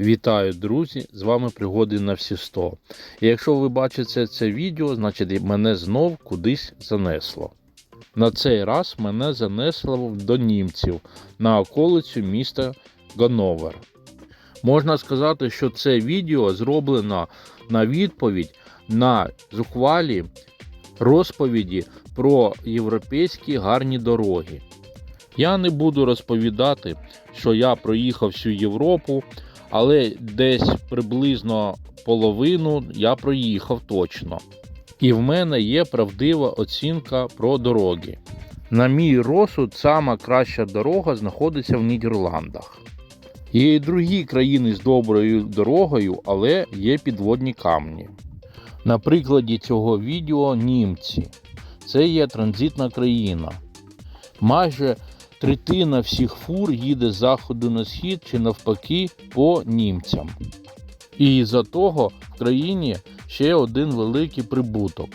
Вітаю, друзі! З вами пригоди на всі 100. І якщо ви бачите це відео, значить мене знов кудись занесло. На цей раз мене занесло до німців на околицю міста Ганновер. Можна сказати, що це відео зроблено на відповідь на зухвалі розповіді про європейські гарні дороги. Я не буду розповідати, що я проїхав всю Європу, але десь приблизно половину я проїхав точно. І в мене є правдива оцінка про дороги. На мій розсуд, сама краща дорога знаходиться в Нідерландах. Є і другі країни з доброю дорогою, але є підводні камні. На прикладі цього відео німці. Це є транзитна країна. Майже третина всіх фур їде з заходу на схід чи навпаки по німцям. І із-за того в країні ще один великий прибуток.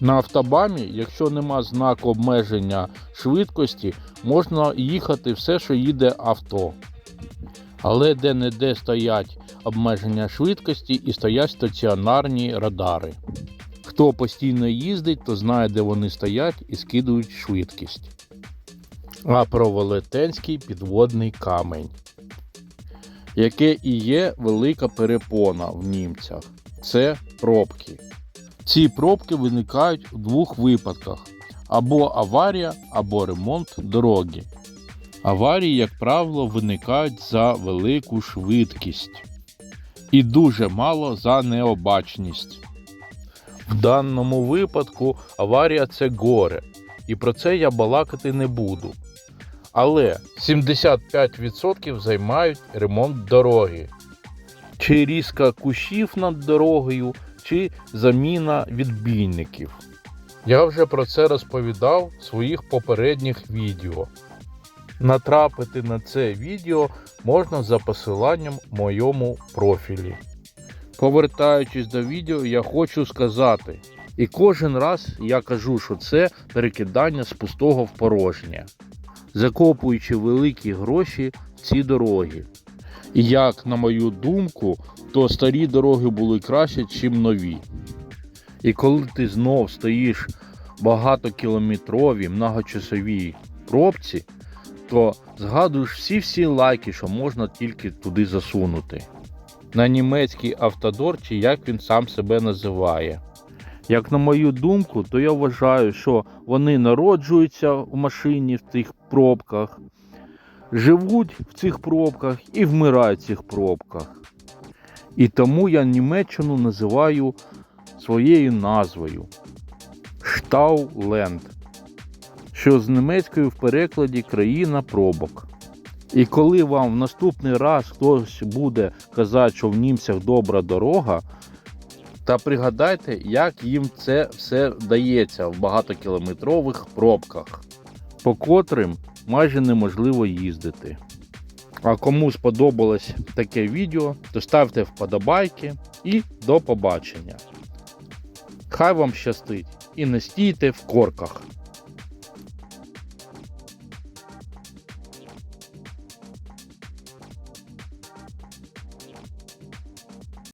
На автобамі, якщо нема знаку обмеження швидкості, можна їхати все, що їде авто. Але де-не-де стоять обмеження швидкості і стоять стаціонарні радари. Хто постійно їздить, то знає, де вони стоять і скидують швидкість. А про велетенський підводний камень, яке і є велика перепона в німцях. Це пробки. Ці пробки виникають у двох випадках: або аварія, або ремонт дороги. Аварії, як правило, виникають за велику швидкість і дуже мало за необачність. В даному випадку аварія це горе, і про це я балакати не буду. Але 75% займають ремонт дороги, чи різка кущів над дорогою, чи заміна відбійників. Я вже про це розповідав в своїх попередніх відео. Натрапити на це відео можна за посиланням в моєму профілі. Повертаючись до відео, я хочу сказати, і кожен раз я кажу, що це перекидання з пустого в порожнє, закопуючи великі гроші в ці дороги. І як, на мою думку, то старі дороги були краще, ніж нові. І коли ти знов стоїш багатокілометрові многочасовій пробці, то згадуєш всі-всі лайки, що можна тільки туди засунути. На німецький автодор, чи як він сам себе називає. Як на мою думку, то я вважаю, що вони народжуються в машині в цих пробках, живуть в цих пробках і вмирають в цих пробках. І тому я Німеччину називаю своєю назвою Штауленд, що з німецькою в перекладі країна пробок. І коли вам в наступний раз хтось буде казати, що в німцях добра дорога, та пригадайте, як їм це все вдається в багатокілометрових пробках, по котрим майже неможливо їздити. А кому сподобалось таке відео, то ставте вподобайки і до побачення. Хай вам щастить і не стійте в корках.